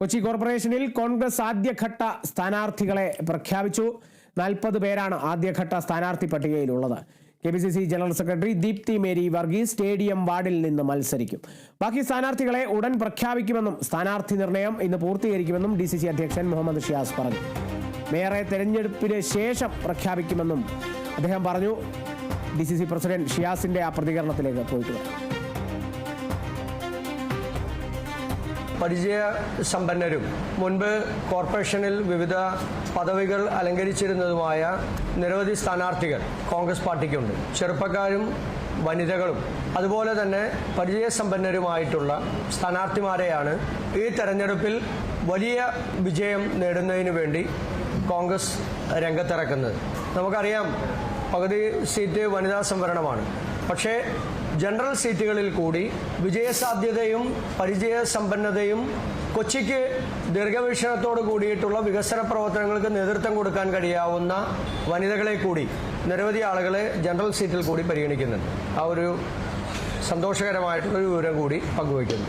കൊച്ചി കോർപ്പറേഷനിൽ കോൺഗ്രസ് ആദ്യഘട്ട സ്ഥാനാർത്ഥികളെ പ്രഖ്യാപിച്ചു. നാൽപ്പത് പേരാണ് ആദ്യഘട്ട സ്ഥാനാർത്ഥി പട്ടികയിലുള്ളത്. K P C C general secretary Deepti Mary Varghese stadium വാർഡിൽ നിന്ന് മത്സരിക്കും. ബാക്കി സ്ഥാനാർത്ഥികളെ ഉടൻ പ്രഖ്യാപിക്കുമെന്നും സ്ഥാനാർത്ഥി നിർണയം ഇന്ന് പൂർത്തീകരിക്കുമെന്നും ഡി സി സി അധ്യക്ഷൻ മുഹമ്മദ് ഷിയാസ് പറഞ്ഞു. മേയറെ തെരഞ്ഞെടുപ്പിന് ശേഷം പ്രഖ്യാപിക്കുമെന്നും അദ്ദേഹം പറഞ്ഞു. ഡി സി സി പ്രസിഡന്റ് ഷിയാസിന്റെ ആ പ്രതികരണത്തിലേക്ക് പോയിട്ട് പരിചയ സമ്പന്നരും മുൻപ് കോർപ്പറേഷനിൽ വിവിധ പദവികൾ അലങ്കരിച്ചിരുന്നതുമായ നിരവധി സ്ഥാനാർത്ഥികൾ കോൺഗ്രസ് പാർട്ടിക്കുണ്ട്. ചെറുപ്പക്കാരും വനിതകളും. അതുപോലെ തന്നെ പരിചയസമ്പന്നരുമായിട്ടുള്ള സ്ഥാനാർത്ഥിമാരെയാണ് ഈ തെരഞ്ഞെടുപ്പിൽ വലിയ വിജയം നേടുന്നതിന് വേണ്ടി കോൺഗ്രസ് രംഗത്തിറക്കുന്നത്. നമുക്കറിയാം പകുതി സീറ്റ് വനിതാ സംവരണമാണ്. പക്ഷേ ജനറൽ സീറ്റുകളിൽ കൂടി വിജയസാധ്യതയും പരിചയസമ്പന്നതയും കൊച്ചിക്ക് ദീർഘവീക്ഷണത്തോട് കൂടിയിട്ടുള്ള വികസന പ്രവർത്തനങ്ങൾക്ക് നേതൃത്വം കൊടുക്കാൻ കഴിയാവുന്ന വനിതകളെ കൂടി നിരവധി ആളുകളെ ജനറൽ സീറ്റിൽ കൂടി പരിഗണിക്കുന്നുണ്ട്. ആ ഒരു സന്തോഷകരമായിട്ടുള്ള ഒരു വിവരം കൂടി പങ്കുവയ്ക്കുന്നു.